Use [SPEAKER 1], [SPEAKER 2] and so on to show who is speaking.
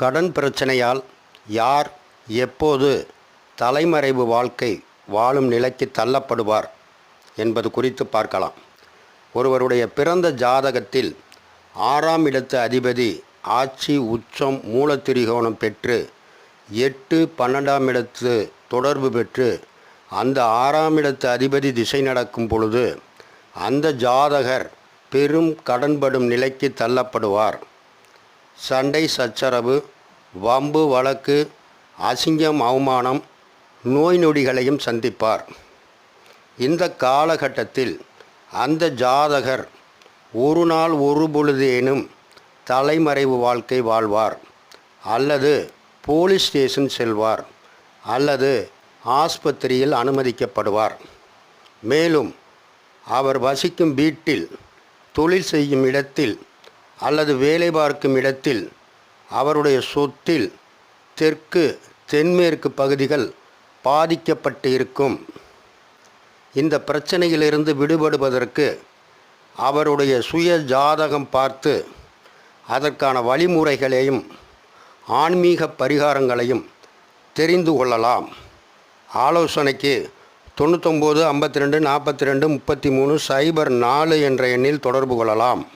[SPEAKER 1] கடன் பிரச்சனையால் யார் எப்போது தலைமறைவு வாழ்க்கை வாழும் நிலைக்கு தள்ளப்படுவார் என்பது குறித்து பார்க்கலாம். ஒருவருடைய பிறந்த ஜாதகத்தில் ஆறாம் இடத்து அதிபதி ஆட்சி உச்சம் மூலத்திரிகோணம் பெற்று எட்டு பன்னெண்டாம் இடத்து தொடர்பு பெற்று அந்த ஆறாம் இடத்து அதிபதி திசை நடக்கும் பொழுது அந்த ஜாதகர் பெரும் கடன்படும் நிலைக்கு தள்ளப்படுவார். சண்டை சச்சரவு வம்பு வழக்கு அசிங்கம் அவமானம் நோய் நொடிகளையும் சந்திப்பார். இந்த காலகட்டத்தில் அந்த ஜாதகர் ஒரு நாள் ஒரு பொழுதேனும் தலைமறைவு வாழ்க்கை வாழ்வார். அல்லது போலீஸ் ஸ்டேஷன் செல்வார். அல்லது ஆஸ்பத்திரியில் அனுமதிக்கப்படுவார். மேலும் அவர் வசிக்கும் வீட்டில் தொழில் செய்யும் இடத்தில் அல்லது வேலை பார்க்கும் இடத்தில் அவருடைய சொத்தில் தெற்கு தென்மேற்கு பகுதிகள் பாதிக்கப்பட்டு இருக்கும். இந்த பிரச்சனையிலிருந்து விடுபடுவதற்கு அவருடைய சுய ஜாதகம் பார்த்து அதற்கான வழிமுறைகளையும் ஆன்மீக பரிகாரங்களையும் தெரிந்து கொள்ளலாம். ஆலோசனைக்கு தொண்ணூத்தொம்பது ஐம்பத்தி ரெண்டு நாற்பத்தி ரெண்டு முப்பத்தி மூணு சைபர் நாலு என்ற எண்ணில் தொடர்பு கொள்ளலாம்.